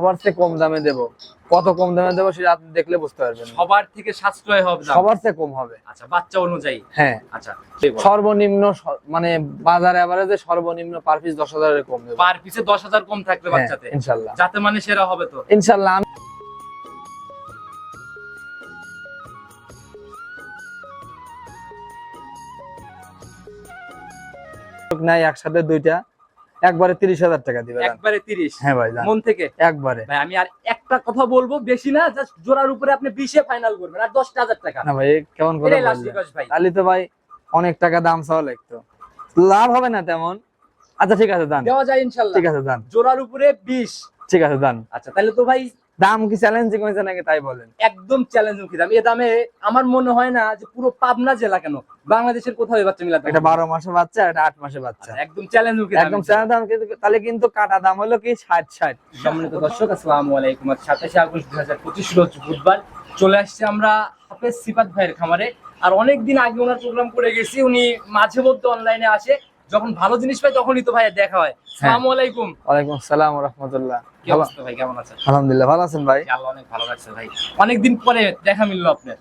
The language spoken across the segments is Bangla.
সবার চেয়ে কম দামে দেবো। কত কম দামে দেবো সেটা আপনি দেখলে বুঝতে পারবেন। সবার থেকে সাশ্রয় হবে সবার চেয়ে কম হবে। আচ্ছা বাচ্চা অনুযায়ী? হ্যাঁ। আচ্ছা সর্বনিম্ন মানে বাজার এভারেজে সর্বনিম্ন পার পিস দশ হাজারের কম দেবো। পার পিছে দশ হাজার কম থাকবে হ্যাঁ, বাচ্চাতে? ইনশাল্লাহ। যাতে মানে সেরা হবে তো? ইনশাল্লাহ নাই একসাথে দুইটা। একবারে তিরিশ হাজার টাকা দিবে একবারে তিরিশ? হ্যাঁ ভাই মন থেকে? একবারে। ভাই আমি আর একটা কথা বলব বেশি না জাস্ট জোড়ার উপরে আপনি বিশে ফাইনাল করবেন আর দশটা হাজার টাকা। না ভাই কেমন করে তাহলে তো ভাই অনেক টাকা দাম সহ লাগতো। লাভ হবে না তেমন। আচ্ছা ঠিক আছে দান দেওয়া যায় ইনশাল্লাহ। ঠিক আছে দান জোড়ার উপরে বিশ। ঠিক আছে দান আচ্ছা তাহলে তো ভাই দাম কি চ্যালেঞ্জিং হয়েছে নাকি তাই বলেন? একদম চ্যালেঞ্জ মুখী দাম? এ দামে আমার মনে হয় না যে পুরো পাবনা জেলা কেন? বাংলাদেশের কোথাও বাচ্চা মিলাতে এটা। বারো মাসে বাচ্চা এটা আট মাসে বাচ্চা। আচ্ছা, একদম চ্যালেঞ্জ একদম চ্যালেঞ্জ দাম কিন্তু তাহলে কিন্তু কাটা দাম হলো কি ষাট ষাট। সম্মানিত দর্শক আসসালামু আলাইকুম। সাতাশে আগস্ট দুই হাজার পঁচিশ রোজ বুধবার চলে আসছে আমরা হাফেজ সিফাত ভাইয়ের খামারে। আর অনেক দিন আগে ওনার প্রোগ্রাম করে গেছি উনি মাঝে মধ্যে অনলাইনে আসে। যখন ভালো জিনিস পাই তখনই তো ভাইয়া দেখা হয়। আসসালামু আলাইকুম। ওয়ালাইকুম আসসালাম রহমতুল্লাহ। কি অবস্থা ভাই কেমন আছেন? আলহামদুলিল্লাহ ভালো আছেন ভাই? আল্লাহ অনেক ভালো লাগছে ভাই। অনেকদিন পরে দেখা মিললো আপনার।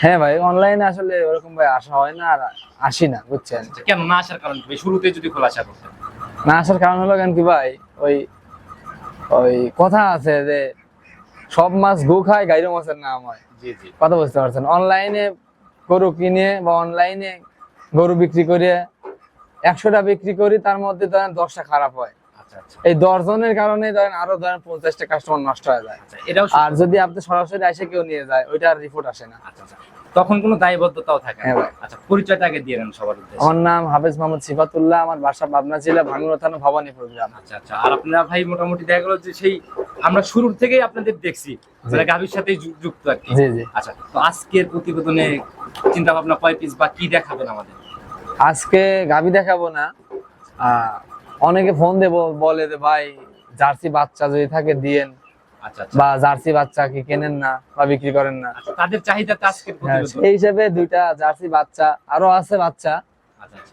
হ্যাঁ ভাই অনলাইনে আসলে ওরকম ভাই আসা হয় না আর আসি না বুঝছেন? আচ্ছা, কেন না আসার কারণ কি ভাই? শুরুতে যদি খোলাসা করতেন। না আসার কারণ হলো কেন কি ভাই ওই ওই কথা আছে যে সব মাছ গু খায় গাইরো মাছের নাম হয়। জি জি। কথা বুঝতে পারছেন? অনলাইনে গরু কিনে বা অনলাইনে গরু বিক্রি করে একশোটা বিক্রি করি তার মধ্যে ধরেন দশটা খারাপ হয়। আচ্ছা আচ্ছা। এই দশ জনের কারণে ধরেন আরও ধরেন পঞ্চাশটা কাস্টমার নষ্ট হয়ে যায়। আচ্ছা আর যদি আপনি সরাসরি এসে কেউ নিয়ে যায় ওইটার রিপোর্ট আসে না। তখন কোনো দায়বদ্ধতাও থাকে না। হ্যাঁ আচ্ছা পরিচয়টা আগে দিয়ে সবার উদ্দেশ্যে। আমার নাম হাফেজ মোহাম্মদ সিফাতুল্লাহ আমার বাসা পাবনা জেলা ভাঙ্গুরা থানা ভবানীপুর গ্রাম। আচ্ছা আচ্ছা। আর আপনারা ভাই মোটামুটি দেখা গেল যে সেই আমরা শুরুর থেকেই আপনাদের দেখছি গাভীর সাথে যুক্ত আর কি। জি জি। আচ্ছা তো আজকের প্রতিবেদনে চিন্তা ভাবনা কয় পিস বা কি দেখাবেন আমাদের? আজকে গাবি দেখাবো না। অনেকে ফোন দেব বলে যে ভাই জার্সি বাচ্চা যদি থাকে দিয়েন। আচ্ছা আচ্ছা। বা জার্সি বাচ্চা কি কেনেন না বা বিক্রি করেন না। আচ্ছা তাদের চাহিদা হ্যাঁ, এই হিসেবে দুইটা জার্সি বাচ্চা আরও আছে বাচ্চা।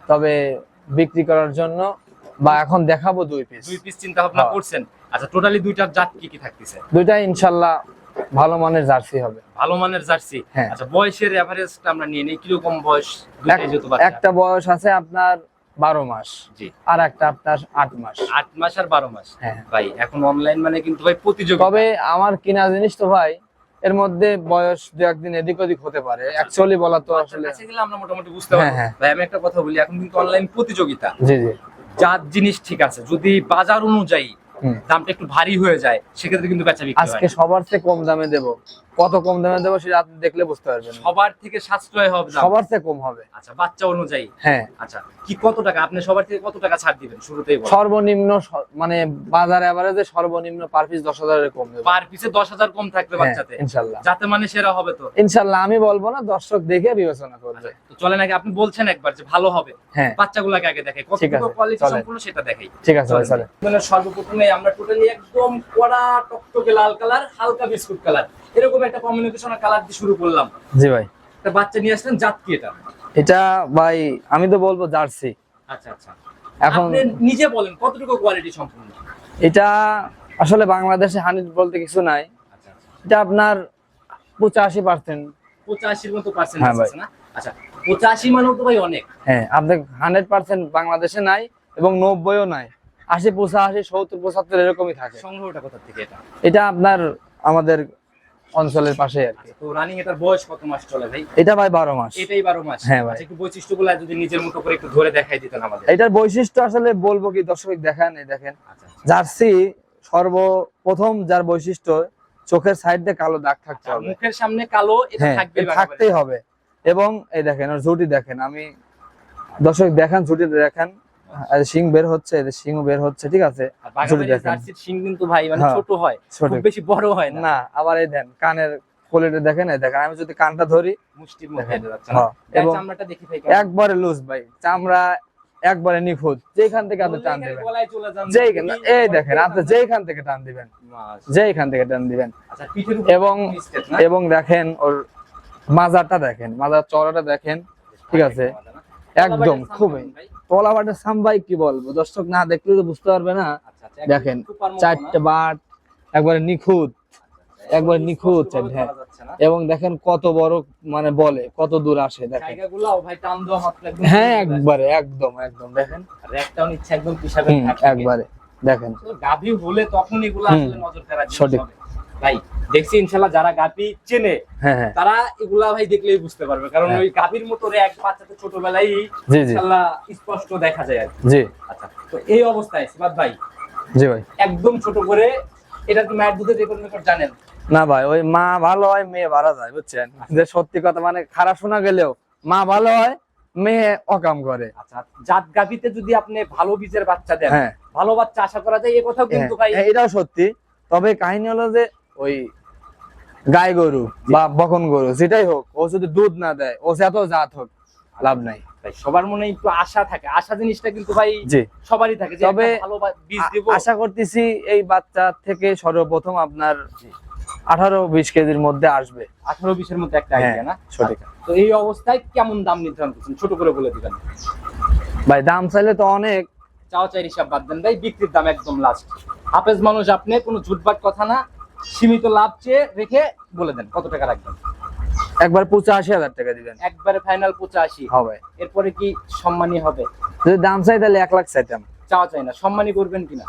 তবে বিক্রি করার জন্য বা এখন দেখাবো দুই পিস দুই পিস চিন্তা ভাবনা হ্যাঁ। করছেন। আচ্ছা টোটালি দুইটার জাত কি কি থাকতেছে? দুইটা ইনশাল্লাহ ভালো মানের জার্সি হবে। ভালো মানের জার্সি? হ্যাঁ। আচ্ছা বয়সের এভারেজটা আমরা নিয়ে নিই। কীরকম বয়স একটা বয়স আছে আপনার বারো মাস জি। আর একটা আপনার আট মাস। আট মাস আর বারো মাস? হ্যাঁ। ভাই এখন অনলাইন মানে কিন্তু ভাই প্রতিযোগিতা। তবে আমার কিনা জিনিস তো ভাই এর মধ্যে বয়স দু একদিন এদিক ওদিক হতে পারে। অ্যাকচুয়ালি বলা তো আসলে আমরা মোটামুটি বুঝতে পারি হ্যাঁ। ভাই আমি একটা কথা বলি এখন কিন্তু অনলাইন প্রতিযোগিতা। জি জি। যার জিনিস ঠিক আছে যদি বাজার অনুযায়ী। দামটা একটু ভারী হয়ে যায় সেক্ষেত্রে কিন্তু বেচা বিক্রি আজকে সবার চেয়ে কম দামে দেব। কত কম দামে দেবো সেটা আপনি দেখলে বুঝতে পারবেন। সবার থেকে সাশ্রয় হবে সবার থেকে কম হবে। আচ্ছা বাচ্চা অনুযায়ী? হ্যাঁ। আচ্ছা কি কত টাকা? আপনি সবার থেকে কত টাকা ছাড় দিবেন? শুরুতেই বলেন। সর্বনিম্ন মানে বাজার এভারেজে সর্বনিম্ন পার পিস দশ হাজারের কম দেবো। পার পিছে দশ হাজার কম থাকবে হ্যাঁ, বাচ্চাতে? ইনশাল্লাহ। যাতে মানে সেরা হবে তো? ইনশাল্লাহ আমি বলব না দর্শক দেখে বিবেচনা করবে। তো চলেন আগে আপনি বলছেন একবার যে ভালো হবে। হ্যাঁ। বাচ্চাগুলোকে আগে দেখে কতটুকু কোয়ালিটি সম্পূর্ণ সেটা দেখাই। ঠিক আছে চলেন। চলে মানে সর্বপ্রথমে আমরা টোটালি একদম কড়া টকটকে লাল কালার হালকা বিস্কুট কালার এরকম একটা কম্বিনেশনের কালার দিয়ে শুরু করলাম। জি ভাই। একটা বাচ্চা নিয়ে আসলেন জাত কি এটা? এটা ভাই আমি তো বলব জার্সি। আচ্ছা আচ্ছা। এখন নিজে বলেন কতটুকু কোয়ালিটি সম্পূর্ণ এটা আসলে বাংলাদেশে হানিফ বলতে কিছু নাই। আচ্ছা আচ্ছা। এটা আপনার পঁচাশি পার্সেন্ট পঁচাশির মতো পার্সেন্ট হ্যাঁ আছে না? আচ্ছা পঁচাশি মানেও তো ভাই অনেক। হ্যাঁ আপনার হান্ড্রেড পার্সেন্ট বাংলাদেশে নাই এবং নব্বইও নাই। আশি পঁচাশি সত্তর পঁচাত্তর এরকমই থাকে। সংগ্রহটা কোথা থেকে এটা? এটা আপনার আমাদের অঞ্চলের পাশে আর কি। তো রানিং এটার বয়স কত মাস চলে ভাই? এটা ভাই বারো মাস। এটাই বারো মাস। হ্যাঁ ভাই। আচ্ছা একটু বৈশিষ্ট্যগুলো যদি নিজের মতো করে একটু ধরে দেখাই দিতেন আমাদের। এটার বৈশিষ্ট্য আসলে বলব কি দর্শক দেখেন এই দেখেন। আচ্ছা জার্সি সর্বপ্রথম যার বৈশিষ্ট্য চোখের সাইড কালো দাগ থাকতে হবে। মুখের সামনে কালো এটা হ্যাঁ থাকবে থাকতেই হবে। এবং এই দেখেন ওর ঝুটি দেখেন আমি দর্শক দেখেন ঝুটি দেখেন। আর শিং বের হচ্ছে এদের শিং বের হচ্ছে ঠিক আছে? শিং কিন্তু ভাই মানে হ্যাঁ, ছোট হয় খুব বেশি বড় হয় না। আবার এই দেন কানের কোয়ালিটি দেখেন দেখেন আমি যদি কানটা ধরি মুষ্টির মধ্যে হ্যাঁ, এবং একবারে লুজ ভাই চামড়া একবারে নিখুঁত যেখান থেকে আপনি টান দিবেন। যেইখান এই দেখেন আপনি যেইখান থেকে টান দিবেন যেইখান থেকে টান দিবেন। আচ্ছা এবং এবং দেখেন ওর মাজারটা দেখেন মাজার চড়াটা দেখেন ঠিক আছে? একদম খুবই। তলাবাটা সাম্বাই কি বলব? দর্শক না দেখলে তো বুঝতে পারবে না। আচ্ছা, আচ্ছা, দেখেন? চারটে বাট একবারে নিখুঁত। একবার নিখুঁত হ্যাঁ। এবং দেখেন কত বড় মানে বলে কত দূর আসে দেখেন। হ্যাঁ একবারে একদম একদম দেখেন। একবারে দেখেন। গাভী হলে তখন এগুলো আসলে নজর সঠিক। ভাই দেখছি ইনশাল্লাহ যারা গাভী চেনে হ্যাঁ হ্যাঁ। তারা এগুলা ভাই দেখলেই বুঝতে পারবে। কারণ হ্যাঁ। ওই গাভীর মতো এক বাচ্চাতে ছোটবেলায় ইনশাল্লাহ স্পষ্ট দেখা যায় আর জি। আচ্ছা তো এই অবস্থায় সিবাত ভাই। জি ভাই। একদম ছোট করে এটা কি মায়ের দুধে রেকর্ড রেকর্ড জানেন? না ভাই ওই মা ভালো হয় মেয়ে ভাড়া যায় বুঝছেন? যে সত্যি কথা মানে খারাপ শোনা গেলেও মা ভালো হয় মেয়ে অকাম করে। আচ্ছা জাত গাভীতে যদি আপনি ভালো বীজের বাচ্চা দেন ভালো বাচ্চা আশা করা যায় এ কথা কিন্তু ভাই এটাও সত্যি। তবে কাহিনী হলো যে ওই গাই গরু বা বকন গরু যেটাই হোক ও যদি দুধ না দেয় ও যত জাত হোক লাভ নাই। সবার মনে একটু আশা থাকে। আশা জিনিসটা কিন্তু ভাই সবারই থাকে তবে আশা করতেছি এই বাচ্চা থেকে সর্বপ্রথম আপনার আঠারো বিশ কেজির মধ্যে আসবে। আঠারো বিশের মধ্যে একটা হ্যাঁ, আইডিয়া না? সঠিক। আচ্ছা, তো এই অবস্থায় কেমন দাম নির্ধারণ করছেন? ছোট করে বলে দিবেন। ভাই দাম চাইলে তো অনেক। চাওয়া চাই হিসাব বাদ দেন। ভাই বিক্রির দাম একদম লাস্ট হাফেজ মানুষ আপনি কোনো ঝুটবাট কথা না। সীমিত লাভ চেয়ে রেখে বলে দেন কত টাকা রাখবেন একবার পঁচাশি হাজার টাকা দিবেন। একবারে ফাইনাল পঁচাশি। হবে। এরপরে কি সম্মানী হবে? যদি দাম চাই তাহলে এক লাখ চাইতাম। চাওয়া চাই না। সম্মানী করবেন কিনা?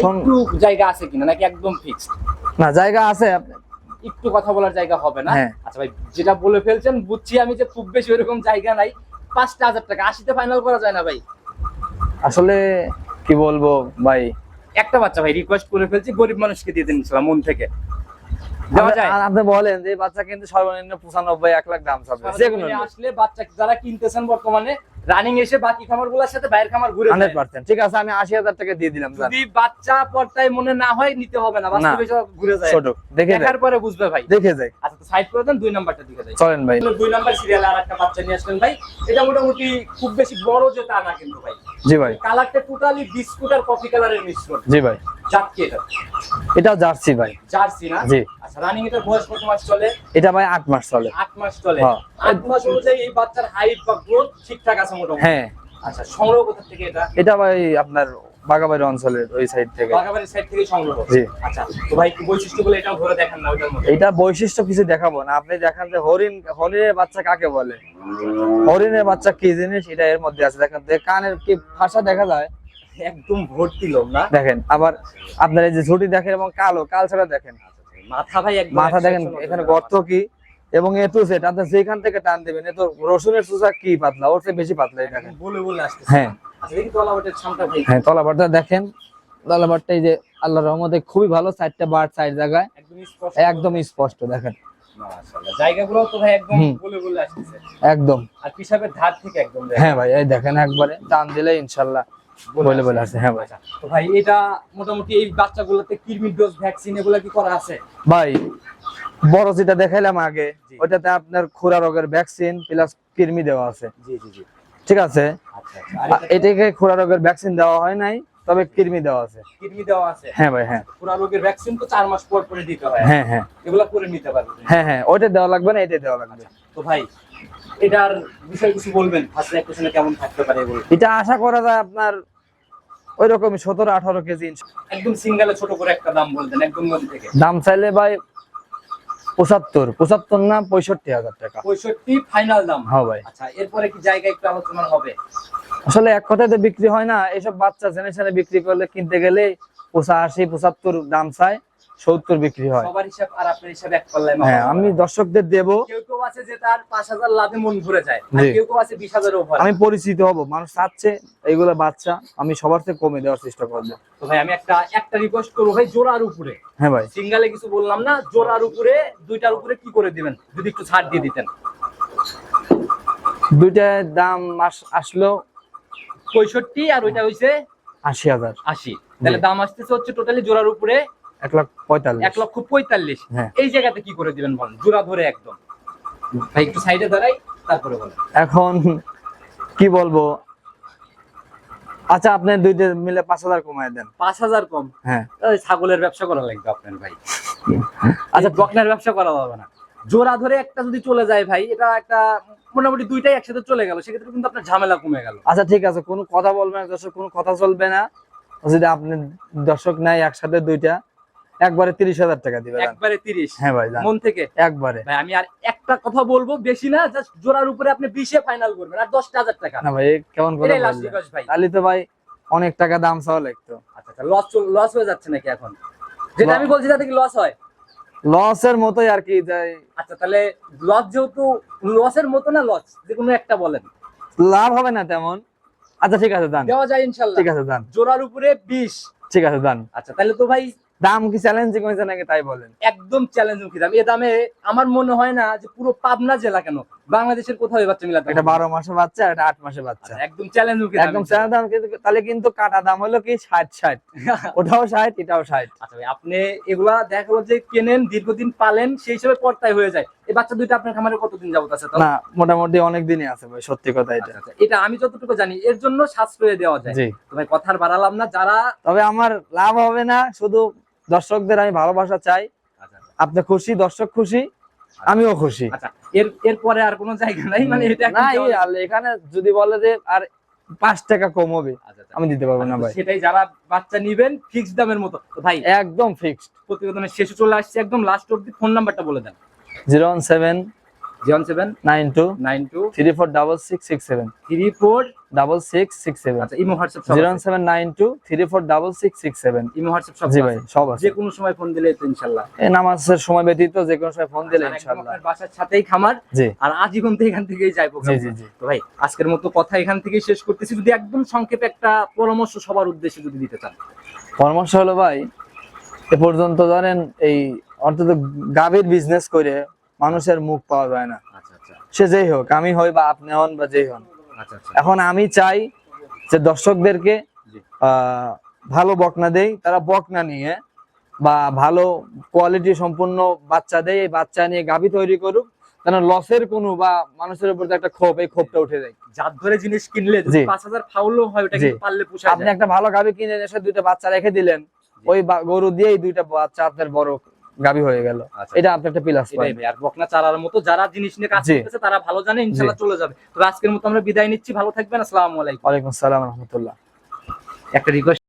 একটু জায়গা আছে কিনা? নাকি একদম ফিক্সড না জায়গা আছে একটু কথা বলার জায়গা হবে না? হ্যাঁ। আচ্ছা ভাই যেটা বলে ফেলছেন বুঝছি আমি যে খুব বেশি ওরকম জায়গা নাই। পাঁচটা হাজার টাকা। আশিতে ফাইনাল করা যায় না ভাই। আসলে কি বলব ভাই একটা বাচ্চা ভাই রিকোয়েস্ট করে ফেলছি গরিব মানুষকে দিয়ে দিন ইনশাল্লাহ মন থেকে। আপনি বলেন যে বাচ্চা কিন্তু সর্বনিম্ন পঁচানব্বই এক লাখ দাম আসলে বাচ্চা যারা কিনতেছেন বর্তমানে রানিং এসে বাকি খামারগুলোর সাথে বাইরের খামার ঘুরে হান্ড্রেড পার্সেন্ট। ঠিক আছে আমি আশি হাজার টাকা দিয়ে দিলাম যদি বাচ্চা পর্দায় মনে না হয় নিতে হবে না বাস্তবে ঘুরে যায়। ছোট দেখে যাই দেখার পরে বুঝবে ভাই। দেখে যাই আচ্ছা তো সাইড করে দেন দুই নাম্বারটা দিকে যাই। চলেন ভাই। দুই নাম্বার সিরিয়ালে আর একটা বাচ্চা নিয়ে আসলেন ভাই। এটা মোটামুটি খুব বেশি বড় যে তা না কিন্তু ভাই। জি ভাই। কালারটা টোটালি বিস্কুট আর কফি কালারের মিশ্রণ জি ভাই। জার্সি এটা। এটা জার্সি ভাই। জার্সি না? জি। আচ্ছা রানিং এটা বয়স কত মাস চলে? এটা ভাই আট মাস চলে। আট মাস চলে। হ্যাঁ। আট মাস অনুযায়ী এই বাচ্চার হাইট বা গ্রোথ ঠিকঠাক আছে মোটামুটি? হ্যাঁ। আচ্ছা সংগ্রহ কোথা থেকে এটা? এটা ভাই আপনার বাগাবাড়ি অঞ্চলের ওই সাইড থেকে। বাগাবাড়ির সাইড থেকে সংগ্রহ। জি। আচ্ছা তো ভাই বৈশিষ্ট্যগুলো এটাও ধরে দেখান না ওটার মধ্যে। এটা বৈশিষ্ট্য কিছু দেখাবো না। আপনি দেখান যে হরিণ হরিণের বাচ্চা কাকে বলে? হরিণের বাচ্চা কি জিনিস? এটা এর মধ্যে আছে। দেখেন কানের কি ভাষা দেখা যায়? একদম ভর্তি লোক না? দেখেন আবার আপনার এই যে ঝুটি দেখেন এবং কালো কাল ছাড়া দেখেন। মাথা ভাই মাথা দেখেন এখানে গর্ত কি? এবং এ টু সেট আপনি যেখান থেকে টান দেবেন এ তো রসুনের সুসা কি পাতলা? ওর চেয়ে বেশি পাতলা দেখেন। বলে বলে আসতেছে। হ্যাঁ। আচ্ছা হ্যাঁ তলাবারটা দেখেন। তলাবারটা এই যে আল্লাহর রহমতে খুবই ভালো চারটা সাইড জায়গায়। একদম স্পষ্ট। দেখেন। জায়গাগুলো তো ভাই একদম বলে বলে আসতেছে। একদম। আর পিসাবের ধার থেকে একদম হ্যাঁ ভাই এই দেখেন একবারে টান দিলে ইনশাল্লাহ বলে বলে আছে হ্যাঁ ভাই। তো ভাই এটা মোটামুটি এই বাচ্চাগুলোতে ডোজ ভ্যাকসিন এগুলো কি করা আছে? ভাই বড় যেটা দেখাইলাম আগে। ওটাতে আপনার খুরা রোগের ভ্যাকসিন প্লাস কৃমি দেওয়া আছে। জি জি জি। ঠিক আছে? আচ্ছা আচ্ছা। এটাকে খুরা রোগের ভ্যাকসিন দেওয়া হয় নাই তবে কৃমি দেওয়া আছে। কিডনি দেওয়া আছে? হ্যাঁ ভাই হ্যাঁ। পুরা রোগের ভ্যাকসিন তো চার মাস পর পরে দিতে হয়। হ্যাঁ হ্যাঁ। এগুলা করে নিতে পারবে? হ্যাঁ হ্যাঁ ওইটা দেওয়া লাগবে না এটা দেওয়া লাগবে। তো ভাই এটার বিষয় কিছু বলবেন? ফার্স্ট ল্যাকটেশনে কেমন থাকতে পারে এগুলো? এটা আশা করা যায় আপনার ওই রকমই সতেরো আঠারো কেজি একদম সিঙ্গেলে ছোট করে একটা দাম বলতেন একদম থেকে। দাম চাইলে ভাই পঁচাত্তর পঁচাত্তর না পঁয়ষট্টি হাজার টাকা। পঁয়ষট্টি ফাইনাল দাম। হ্যাঁ ভাই। আচ্ছা এরপরে কি জায়গা একটু আলোচনা হবে? আসলে এক কথায় তো বিক্রি হয় না এসব বাচ্চা জেনে বিক্রি করলে কিনতে গেলে পঁচাশি পঁচাত্তর দাম চায়। সত্তর বিক্রি হয়। সবার হিসাব আর আপনার হিসাব এক পাল্লায় হ্যাঁ আমি দর্শকদের দেব। কেউ কেউ আছে যে তার পাঁচ হাজার লাভে মন ভরে যায় কেউ কেউ আছে বিশ আমি পরিচিত হব মানুষ চাচ্ছে এইগুলো বাচ্চা আমি সবার থেকে কমে দেওয়ার চেষ্টা করব। তো ভাই আমি একটা একটা রিকোয়েস্ট করব ভাই জোড়ার উপরে। হ্যাঁ ভাই। সিঙ্গালে কিছু বললাম না জোড়ার উপরে দুইটার উপরে কি করে দিবেন? যদি একটু ছাড় দিয়ে দিতেন। দুইটার দাম আস- আসলো পঁয়ষট্টি আর ওইটা হইছে আশি হাজার। আশি। তাহলে দাম আসতেছে হচ্ছে টোটালি জোড়ার উপরে এক লাখ পঁয়তাল্লিশ। এক লক্ষ পঁয়তাল্লিশ। হ্যাঁ। এই জায়গাতে কি করে দিবেন বলেন? জোড়া ধরে একদম। ভাই একটু সাইডে দাঁড়াই তারপরে বলেন। এখন কি বলব? আচ্ছা আপনি দুইটা মিলে পাঁচ হাজার কমায় দেন। পাঁচ হাজার কম? হ্যাঁ। ছাগলের ব্যবসা করা লাগবে আপনার ভাই। আচ্ছা বকনার ব্যবসা করা যাবে না। জোড়া ধরে একটা যদি চলে যায় ভাই এটা একটা মোটামুটি দুইটাই একসাথে চলে গেল। সেক্ষেত্রে কিন্তু আপনার ঝামেলা কমে গেল। আচ্ছা ঠিক আছে কোনো কথা বলবে না দর্শক কোনো কথা চলবে না। যদি আপনি দর্শক নাই একসাথে দুইটা। একবারে তিরিশ হাজার টাকা দিবে একবারে তিরিশ? হ্যাঁ ভাই। মন থেকে? একবারে। ভাই আমি আর একটা কথা বলব বেশি না জাস্ট জোড়ার উপরে আপনি বিশে ফাইনাল করবেন আর দশটা হাজার টাকা। না ভাই কেমন করে ভাই। তাহলে তো ভাই অনেক টাকা দাম চাওয়া লাগতো। আচ্ছা লস লস হয়ে যাচ্ছে নাকি এখন? যেটা আমি বলছি তাতে কি লস হয়? লসের মতোই আর কি যাই আচ্ছা তাহলে লস যেহেতু লসের মতো না লস যে কোনো একটা বলেন। লাভ হবে না তেমন। আচ্ছা ঠিক আছে দান দেওয়া যায় ইনশাল্লাহ। ঠিক আছে দান জোড়ার উপরে বিশ। ঠিক আছে দান আচ্ছা তাহলে তো ভাই দাম কি চ্যালেঞ্জিং হয়েছে নাকি তাই বলেন? একদম চ্যালেঞ্জ মুখী দাম এ দামে আমার মনে হয় না যে পুরো পাবনা জেলা কেন? বাংলাদেশের কোথাও এই বাচ্চা মিলাতে এটা হবে। বারো মাসে বাচ্চা এটা আট মাসে বাচ্চা। আচ্ছা, একদম চ্যালেঞ্জ মুখী একদম চ্যালেঞ্জ দাম তাহলে কিন্তু কাটা দাম হলো কি ষাট ষাট। ওটাও ষাট এটাও ষাট। আচ্ছা ভাই আপনি এগুলা দেখা যে কেনেন দীর্ঘদিন পালেন সেই হিসেবে পর্তায় হয়ে যায়। এই বাচ্চা দুইটা আপনার খামারে কতদিন যাবত আছে না মোটামুটি অনেক দিনই আছে ভাই সত্যি কথা এটা। আচ্ছা, আচ্ছা। এটা আমি যতটুকু জানি এর জন্য সাশ্রয় দেওয়া যায়। জি। তো ভাই কথার বাড়ালাম না যারা তবে আমার লাভ হবে না শুধু দর্শকদের আমি ভালোবাসা চাই। আচ্ছা আপনি খুশি দর্শক খুশি আমিও খুশি। আচ্ছা এর এরপরে আর কোন জায়গা নাই? মানে এটা এখানে যদি বলে যে আর পাঁচ টাকা কম হবে আচ্ছা, আচ্ছা। আমি দিতে পারব না আচ্ছা, ভাই। সেটাই যারা বাচ্চা নিবেন ফিক্স দামের মতো। ভাই একদম ফিক্সড প্রতিবেদনের শেষে চলে আসছে একদম লাস্ট অব্দি ফোন নাম্বারটা বলে দেন। Zero one seven seven nine two nine two three four double six six seven three four double six six seven আচ্ছা Imo WhatsApp zero seven nine two three four double six six seven Imo WhatsApp সব জি ভাই সব আছে। যে কোনো সময় ফোন দিলে এই নামাজের সময় ব্যতীত যে কোনো সময় ফোন দিলে আপনার বাসার সাথেই খামার। জি। আর আজীবন তো এখান থেকেই যাই প্রোগ্রাম। জি জি তো ভাই আজকের মতো কথা এখান থেকেই শেষ করতেছি। যদি একদম সংক্ষেপে একটা পরামর্শ সবার উদ্দেশ্যে যদি দিতে চান। পরামর্শ হলো ভাই এ পর্যন্ত ধরেন এই অন্তত গাভীর বিজনেস করে মানুষের মুখ পাওয়া যায় না। আচ্ছা আচ্ছা। সে যেই হোক আমি হই বা আপনি হন বা যেই হন। আচ্ছা এখন আমি চাই যে দর্শকদেরকে ভালো বকনা দেই তারা বকনা নিয়ে বা ভালো কোয়ালিটি সম্পূর্ণ বাচ্চা দেয় এই বাচ্চা নিয়ে গাভী তৈরি করুক যেন লসের কোনো বা মানুষের উপর একটা ক্ষোভ এই ক্ষোভটা উঠে যায়। জাত ধরে জিনিস কিনলে পাঁচ হাজার ফাউলও হয় ওটা পারলে পুষা আপনি একটা ভালো গাভী কিনে এসে দুইটা বাচ্চা রেখে দিলেন ওই গরু দিয়েই দুইটা বাচ্চা আপনার বড় গাভী হয়ে গেল। আচ্ছা। এটা আপনার একটা প্লাস। আর বকনা চালার মতো যারা জিনিস নিয়ে কাজ। করতেছে তারা ভালো জানে ইনশাল্লাহ চলে যাবে। তবে আজকের মতো আমরা বিদায় নিচ্ছি ভালো থাকবেন আসসালামু আলাইকুম। ওয়ালাইকুম আসসালাম রাহমাতুল্লাহ। একটা রিকোয়েস্ট